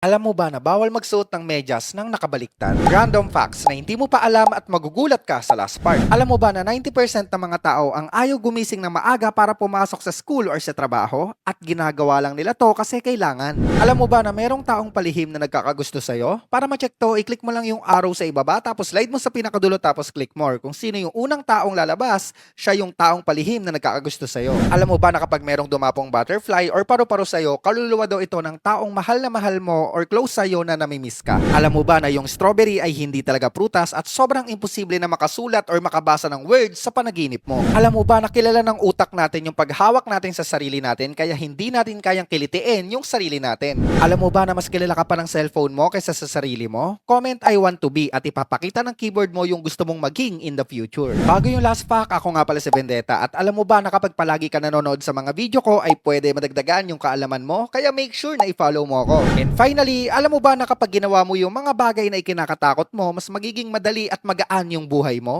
Alam mo ba na bawal magsuot ng medyas ng nakabaliktad? Random facts na hindi mo pa alam at magugulat ka sa last part. Alam mo ba na 90% ng mga tao ang ayaw gumising ng maaga para pumasok sa school or sa trabaho at ginagawa lang nila to kasi kailangan. Alam mo ba na merong taong palihim na nagkakagusto sa'yo? Para ma-check to, i-click mo lang yung arrow sa ibaba tapos slide mo sa pinakadulo tapos click more. Kung sino yung unang taong lalabas, siya yung taong palihim na nagkakagusto sa'yo. Alam mo ba na kapag merong dumapong butterfly or paru-paro sa'yo, kaluluwa daw ito ng taong mahal na mahal mo or close sa'yo na namimiss ka. Alam mo ba na yung strawberry ay hindi talaga prutas at sobrang imposible na makasulat or makabasa ng words sa panaginip mo. Alam mo ba na kilala ng utak natin yung paghawak natin sa sarili natin kaya hindi natin kayang kilitiin yung sarili natin. Alam mo ba na mas kilala ka pa ng cellphone mo kaysa sa sarili mo? Comment I want to be at ipapakita ng keyboard mo yung gusto mong maging in the future. Bago yung last fact, ako nga pala si Vendetta at alam mo ba na kapag palagi ka nanonood sa mga video ko ay pwede madagdagan yung kaalaman mo kaya make sure na i-follow mo ako. And finally, alam mo ba na kapag ginawa mo yung mga bagay na ikinakatakot mo, mas magiging madali at magaan yung buhay mo?